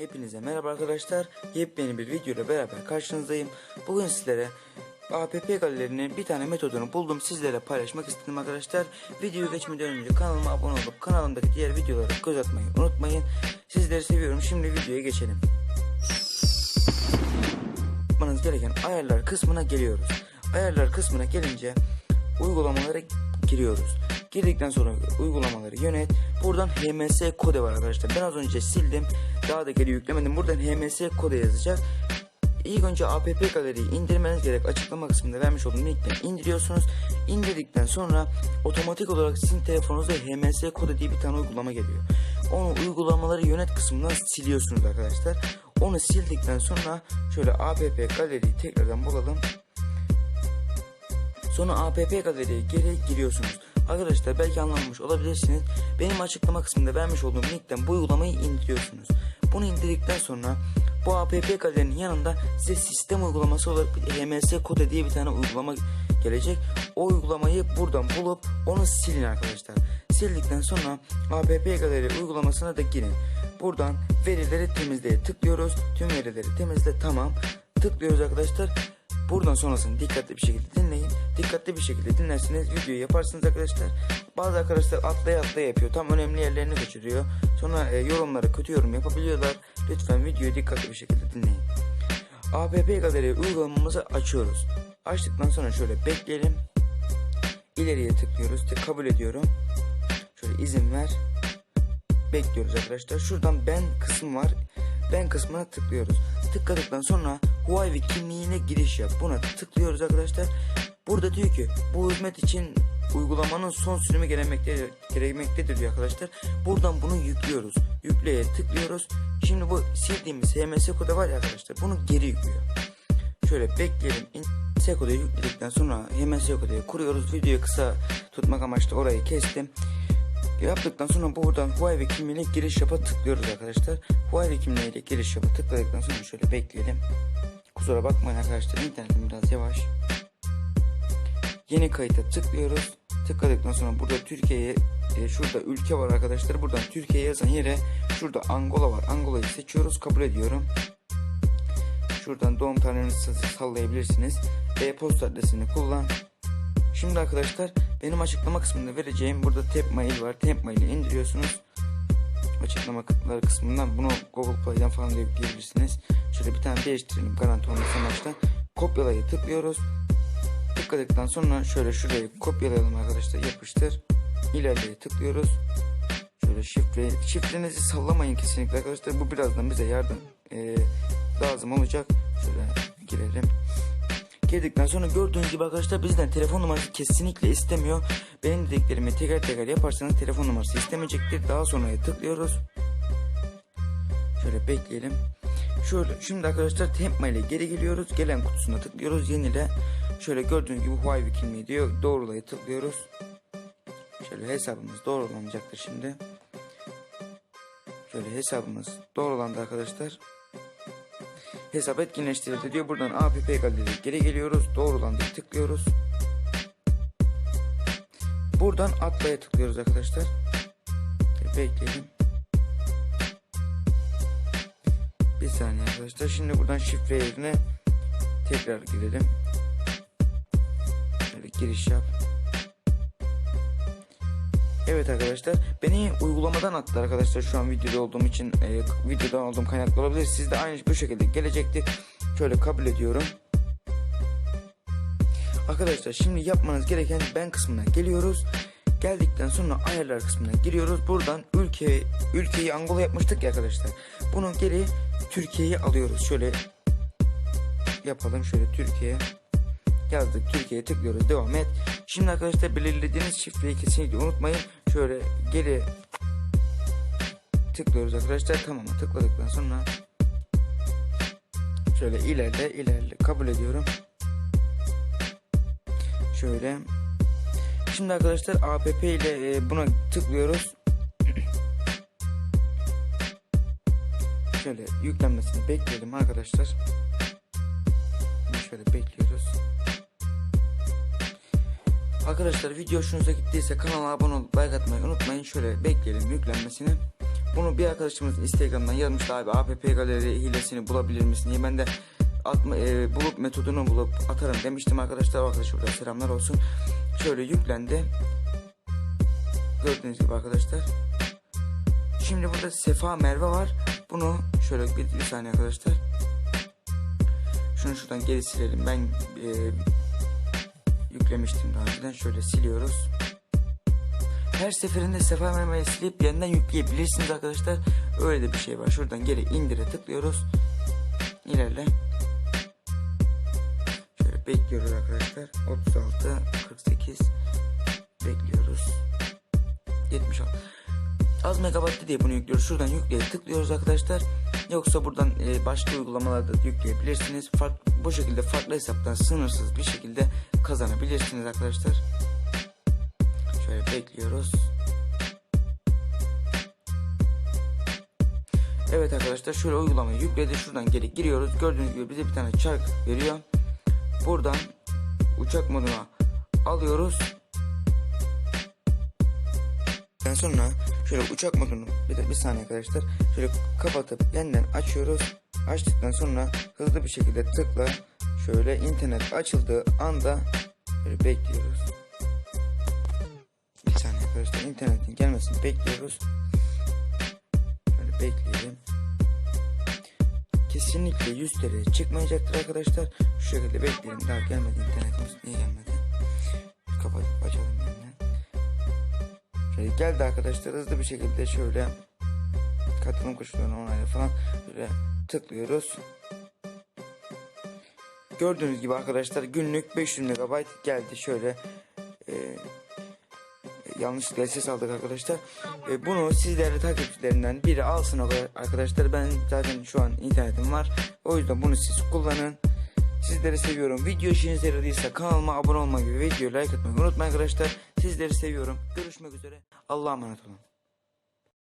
Hepinize merhaba arkadaşlar. Yepyeni bir video ile beraber karşınızdayım. Bugün sizlere APP galerilerinin bir tane metodunu buldum. Sizlere paylaşmak istedim arkadaşlar. Videoyu geçmeden önce kanalıma abone olup kanalımdaki diğer videolara göz atmayı unutmayın. Sizleri seviyorum. Şimdi videoya geçelim. Yapmanız gereken ayarlar kısmına geliyoruz. Ayarlar kısmına gelince uygulamalara giriyoruz. Girdikten sonra uygulamaları yönet. Buradan HMS kode var arkadaşlar. Ben az önce sildim. Daha da geri yüklemedim. Buradan HMS kode yazacak. İlk önce app galeriyi indirmeniz gerek. Açıklama kısmında vermiş olduğum linkten indiriyorsunuz. İndirdikten sonra otomatik olarak sizin telefonunuzda HMS kodu diye bir tane uygulama geliyor. Onu uygulamaları yönet kısmından siliyorsunuz arkadaşlar. Onu sildikten sonra şöyle app galeriyi tekrardan bulalım. Sonra app galeriye geri giriyorsunuz. Arkadaşlar belki anlamamış olabilirsiniz. Benim açıklama kısmında vermiş olduğum linkten bu uygulamayı indiriyorsunuz. Bunu indirdikten sonra bu app galerinin yanında size sistem uygulaması olarak bir HMS Kode diye bir tane uygulama gelecek. O uygulamayı buradan bulup onu silin arkadaşlar. Sildikten sonra app galeri uygulamasına da girin. Buradan verileri temizleye tıklıyoruz. Tüm verileri temizle tamam. Tıklıyoruz arkadaşlar. Buradan sonrasını dikkatli bir şekilde dinleyin. Dikkatli bir şekilde dinlerseniz videoyu yaparsınız arkadaşlar. Bazı arkadaşlar atlaya atlaya yapıyor. Tam önemli yerlerini kaçırıyor. Sonra e, yorumları kötü yorum yapabiliyorlar. Lütfen videoyu dikkatli bir şekilde dinleyin. APP galeri uygulamamızı açıyoruz. Açtıktan sonra şöyle bekleyelim. İleriye tıklıyoruz. Tık- kabul ediyorum. Şöyle izin ver. Bekliyoruz arkadaşlar. Şuradan ben kısmı var. Ben kısmına tıklıyoruz. Tıkladıktan sonra Huawei kimliğine giriş yap. Buna tıklıyoruz arkadaşlar. Burada diyor ki bu hizmet için uygulamanın son sürümü gerekmektedir, gerekmektedir diyor arkadaşlar. Buradan bunu yüklüyoruz. Yükleye tıklıyoruz. Şimdi bu sildiğimiz HMS kodu var ya arkadaşlar. Bunu geri yüklüyor. Şöyle bekleyelim. Kodu yükledikten sonra HMS kodu kuruyoruz. Videoyu kısa tutmak amaçlı orayı kestim. Yaptıktan sonra buradan Huawei kimliğine giriş yapa tıklıyoruz arkadaşlar. Huawei kimliğiyle giriş yapa tıkladıktan sonra şöyle bekleyelim. Kusura bakmayın arkadaşlar internetim biraz yavaş. Yeni kayıta tıklıyoruz. Tıkladıktan sonra burada Türkiye'ye e, şurada ülke var arkadaşlar. Buradan Türkiye yazan yere şurada Angola var. Angola'yı seçiyoruz. Kabul ediyorum. Şuradan doğum tarihinizi sallayabilirsiniz. E-posta adresini kullan. Şimdi arkadaşlar benim açıklama kısmında vereceğim burada tap mail var. Tap maili indiriyorsunuz. Açıklamalar kısmından bunu Google Play'den falan da yükleyebilirsiniz. Şöyle bir tane değiştirelim garanti olması amaçlı. Kopyalayı tıklıyoruz. Tıkladıktan sonra şöyle şurayı kopyalayalım arkadaşlar yapıştır. İlerleye tıklıyoruz. Şöyle şifre, şifrenizi sallamayın kesinlikle arkadaşlar. Bu birazdan bize yardım e, lazım olacak. Şöyle girelim. Girdikten sonra gördüğünüz gibi arkadaşlar bizden telefon numarası kesinlikle istemiyor. Benim dediklerimi teker teker yaparsanız telefon numarası istemeyecektir. Daha sonraya tıklıyoruz. Şöyle bekleyelim. Şöyle şimdi arkadaşlar Tempma ile geri geliyoruz. Gelen kutusuna tıklıyoruz. Yenile. Şöyle gördüğünüz gibi Huawei kimliği diyor. Doğrulayı tıklıyoruz. Şöyle hesabımız doğrulanacaktır şimdi. Şöyle hesabımız doğrulandı arkadaşlar. Hesap etkinleştirildi diyor. Buradan app galeri geri geliyoruz. Doğrulandı tıklıyoruz. Buradan atlaya tıklıyoruz arkadaşlar. Bekleyelim. Bir saniye arkadaşlar. Şimdi buradan şifre yerine tekrar girelim. Giriş yap. Evet arkadaşlar beni uygulamadan attı arkadaşlar şu an videoda olduğum için e, videodan olduğum kaynaklı olabilir. Siz de aynı bu şekilde gelecektir. Şöyle kabul ediyorum. Arkadaşlar şimdi yapmanız gereken ben kısmına geliyoruz. Geldikten sonra ayarlar kısmına giriyoruz. Buradan ülke ülkeyi Angola yapmıştık ya arkadaşlar. Bunu geri Türkiye'ye alıyoruz. Şöyle yapalım şöyle Türkiye yazdık Türkiye'ye tıklıyoruz devam et. Şimdi arkadaşlar belirlediğiniz şifreyi kesinlikle unutmayın. Şöyle geri tıklıyoruz arkadaşlar tamam tıkladıktan sonra şöyle ilerle ilerle kabul ediyorum. Şöyle Şimdi arkadaşlar app ile e, buna tıklıyoruz. Şöyle yüklenmesini bekleyelim arkadaşlar. Arkadaşlar video hoşunuza gittiyse kanala abone olup like atmayı unutmayın. Şöyle bekleyelim yüklenmesini. Bunu bir arkadaşımız Instagram'dan yazmıştı abi APP galeri hilesini bulabilir misin diye. Ben de atma, e, bulup metodunu bulup atarım demiştim arkadaşlar. Burada selamlar olsun. Şöyle yüklendi. Gördüğünüz gibi arkadaşlar. Şimdi burada Sefa Merve var. Bunu şöyle bir, bir saniye arkadaşlar. Şunu şuradan geri silelim. Ben e, yüklemiştim daha önceden. Şöyle siliyoruz. Her seferinde Sefa Merve'yi silip yeniden yükleyebilirsiniz arkadaşlar. Öyle de bir şey var. Şuradan geri indire tıklıyoruz. İlerle. Şöyle bekliyoruz arkadaşlar. 36, 48 bekliyoruz. 76. Az megabaytlı diye bunu yüklüyoruz. Şuradan yükleye tıklıyoruz arkadaşlar. Yoksa buradan e, başka uygulamalarda da yükleyebilirsiniz. Fark, bu şekilde farklı hesaptan sınırsız bir şekilde kazanabilirsiniz arkadaşlar. Şöyle bekliyoruz. Evet arkadaşlar şöyle uygulamayı yükledi. Şuradan geri giriyoruz. Gördüğünüz gibi bize bir tane çark veriyor. Buradan uçak moduna alıyoruz. Ondan sonra şöyle uçak modunu bir de bir saniye arkadaşlar şöyle kapatıp yeniden açıyoruz. Açtıktan sonra hızlı bir şekilde tıkla şöyle internet açıldığı anda böyle bekliyoruz. Bir saniye arkadaşlar internetin gelmesini bekliyoruz. Şöyle bekleyelim. Kesinlikle 100 TL çıkmayacaktır arkadaşlar. Şu şekilde bekleyelim. Daha gelmedi internetimiz. Niye gelmedi? Kapatıp açalım yeniden. Şöyle geldi arkadaşlar hızlı bir şekilde şöyle katılım koşullarına onayla falan böyle tıklıyoruz. Gördüğünüz gibi arkadaşlar günlük 500 MB geldi şöyle e, yanlışlıkla ses aldık arkadaşlar. E, bunu sizlerle takipçilerinden biri alsın arkadaşlar. Ben zaten şu an internetim var. O yüzden bunu siz kullanın. Sizleri seviyorum. Video işinize yaradıysa kanalıma abone olmayı ve videoyu like atmayı unutmayın arkadaşlar. Sizleri seviyorum. Görüşmek üzere. Allah'a emanet olun.